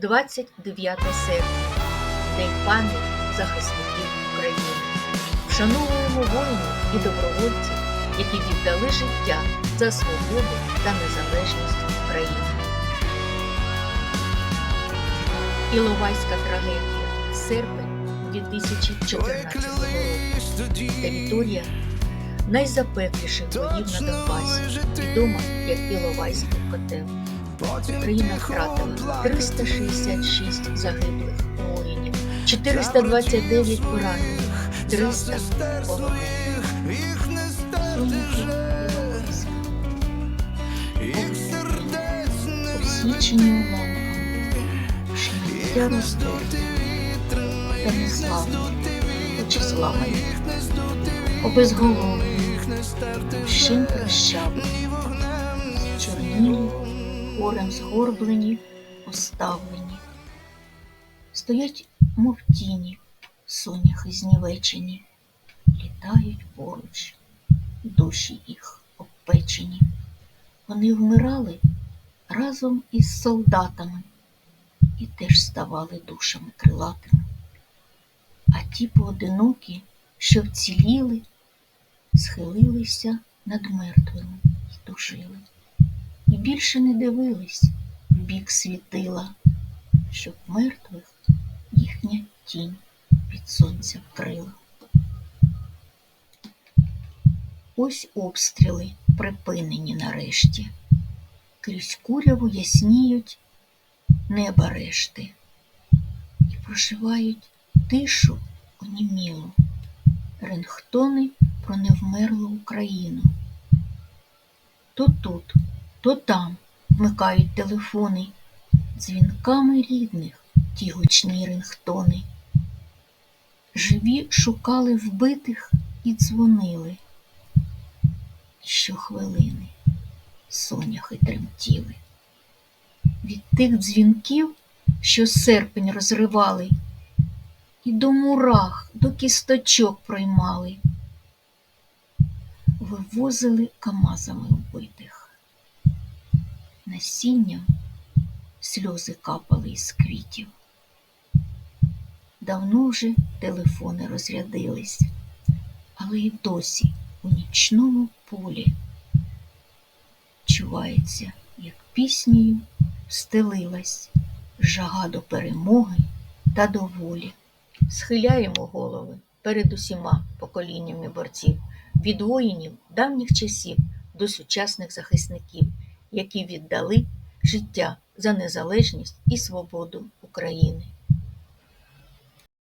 29 серпня, День пам'яті захисників України. Вшановуємо воїнів і добровольців, які віддали життя за свободу та незалежність України. Іловайська трагедія. Серпень 2014 року. Територія найзапекліших боїв на Донбасі, відома як Іловайський котел. Україна втратила 366 загиблих воїнів, 429 поранених, 300 полонених. Соняхи Іловайська. Посічені уламками, розбиті, та не славні, хоч і зламані, обезголовлені, щин прищавлені, чорнілі, горем згорблені, поставлені. Стоять, мов тіні, соняхи знівечені, літають поруч, душі їх обпечені. Вони вмирали разом із солдатами і теж ставали душами крилатими. А ті поодинокі, що вціліли, схилилися над мертвими й тужили. Більше не дивились в бік світила, щоб мертвих їхня тінь від сонця вкрила. Ось обстріли припинені нарешті. Крізь куряву ясніють неба решти і проживають тишу онімілу, рентгтони про невмерлу Україну. То тут, то там вмикають телефони, дзвінками рідних ті гучні рингтони. Живі шукали вбитих і дзвонили. Щохвилини соняхи тремтіли. Від тих дзвінків, що серпень розривали, і до мурах, до кісточок проймали, вивозили камазами вбитих. Насінням сльози капали із квітів. Давно вже телефони розрядились, але й досі у нічному полі чувається, як піснею стелилась жага до перемоги та до волі. Схиляємо голови перед усіма поколіннями борців, від воїнів давніх часів до сучасних захисників, які віддали життя за незалежність і свободу України.